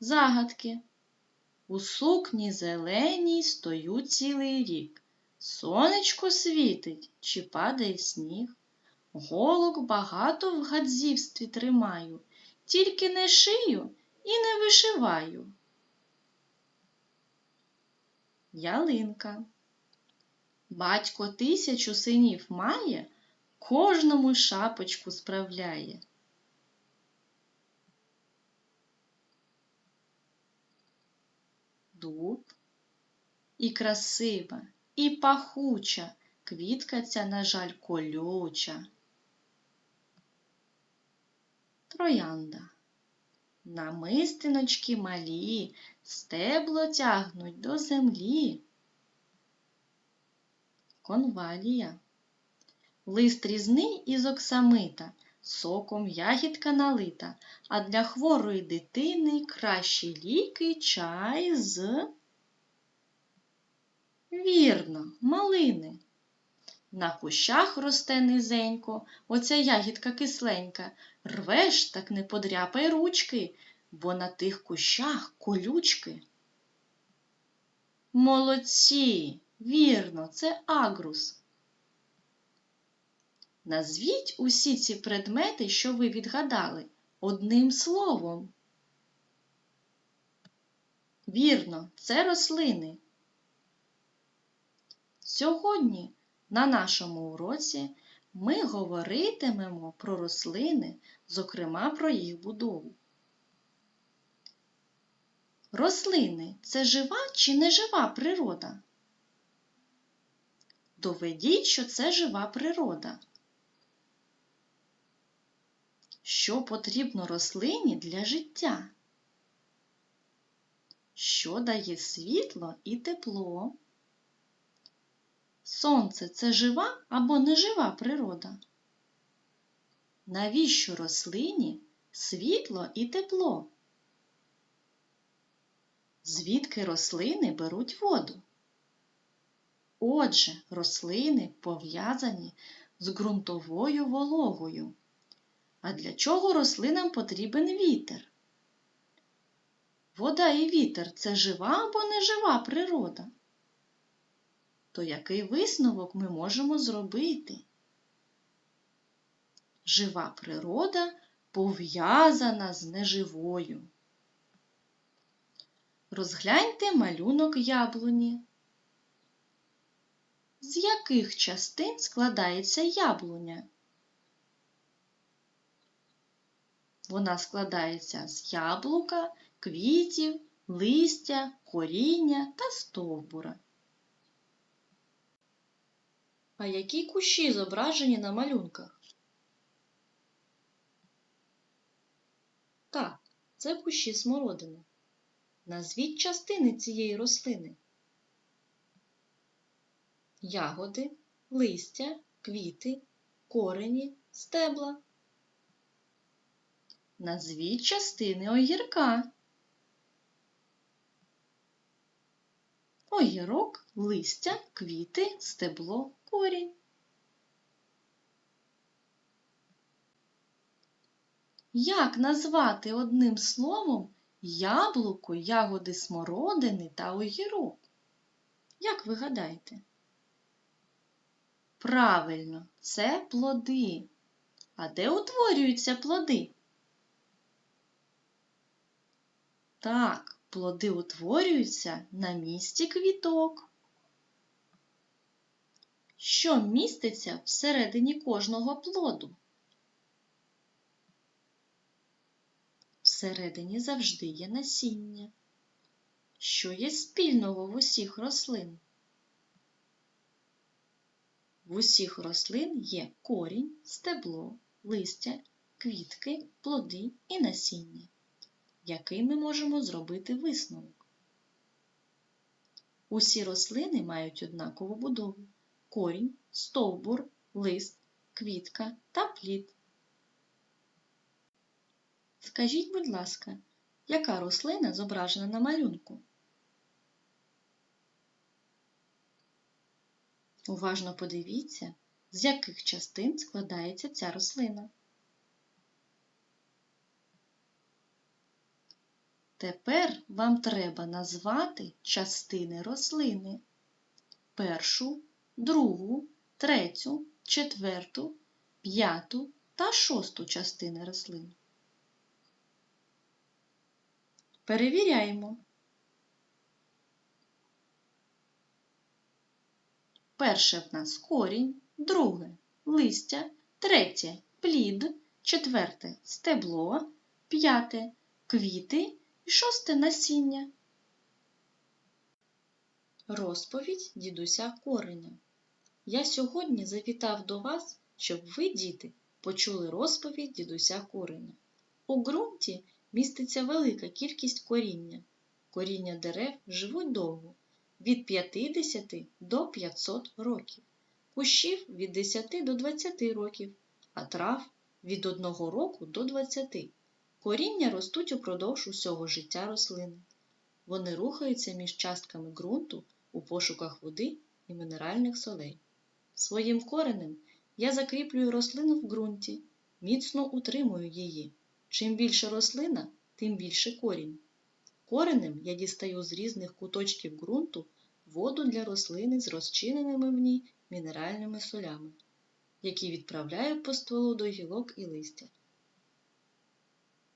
загадки. У сукні зеленій стою цілий рік. Сонечко світить чи падає сніг. Голок багато в гадзівстві тримаю, тільки не шию і не вишиваю. Ялинка. Батько тисячу синів має, кожному шапочку справляє. Дуб і красива, і пахуча, квітка ця, на жаль, колюча. Троянда. Намистиночки малі, стебло тягнуть до землі. Конвалія. Лист різний із оксамита, соком ягідка налита, а для хворої дитини кращі ліки чай з. Вірно, малини. На кущах росте низенько, оця ягідка кисленька. Рвеш, так не подряпай ручки, бо на тих кущах колючки. Молодці, вірно, це агрус. Назвіть усі ці предмети, що ви відгадали, одним словом. Вірно, це рослини. Сьогодні на нашому уроці ми говоритимемо про рослини, зокрема про їх будову. Рослини це жива чи нежива природа? Доведіть, що це жива природа. Що потрібно рослині для життя? Що дає світло і тепло? Сонце це жива або нежива природа? Навіщо рослині світло і тепло? Звідки рослини беруть воду? Отже, рослини пов'язані з ґрунтовою вологою. А для чого рослинам потрібен вітер? Вода і вітер це жива або нежива природа? То який висновок ми можемо зробити? Жива природа пов'язана з неживою. Розгляньте малюнок яблуні. З яких частин складається яблуня? Вона складається з яблука, квітів, листя, коріння та стовбура. А які кущі зображені на малюнках? Так, це кущі смородини. Назвіть частини цієї рослини. Ягоди, листя, квіти, корені, стебла. Назвіть частини огірка. Огірок, листя, квіти, стебло, корінь. Як назвати одним словом яблуко, ягоди смородини та огірок? Як ви гадаєте? Правильно, це плоди. А де утворюються плоди? Так, плоди утворюються на місці квіток. Що міститься всередині кожного плоду? Всередині завжди є насіння. Що є спільного в усіх рослин? В усіх рослин є корінь, стебло, листя, квітки, плоди і насіння. Який ми можемо зробити висновок? Усі рослини мають однакову будову корінь, стовбур, лист, квітка та плід. Скажіть, будь ласка, яка рослина зображена на малюнку? Уважно подивіться, з яких частин складається ця рослина. Тепер вам треба назвати частини рослини. Першу, другу, третю, четверту, п'яту та шосту частини рослин. Перевіряємо. Перше в нас корінь, друге листя, третє плід, четверте стебло, п'яте квіти і шосте насіння. Розповідь дідуся Кореня. Я сьогодні завітав до вас, щоб ви, діти, почули розповідь дідуся Кореня. У ґрунті міститься велика кількість коріння. Коріння дерев живуть довго від 50 до 500 років, кущів від 10 до 20 років, а трав від 1 року до 20. Коріння ростуть упродовж усього життя рослини. Вони рухаються між частками ґрунту у пошуках води і мінеральних солей. Своїм коренем я закріплюю рослину в ґрунті, міцно утримую її. Чим більше рослина, тим більше корінь. Коренем я дістаю з різних куточків ґрунту воду для рослини з розчиненими в ній мінеральними солями, які відправляю по стволу до гілок і листя.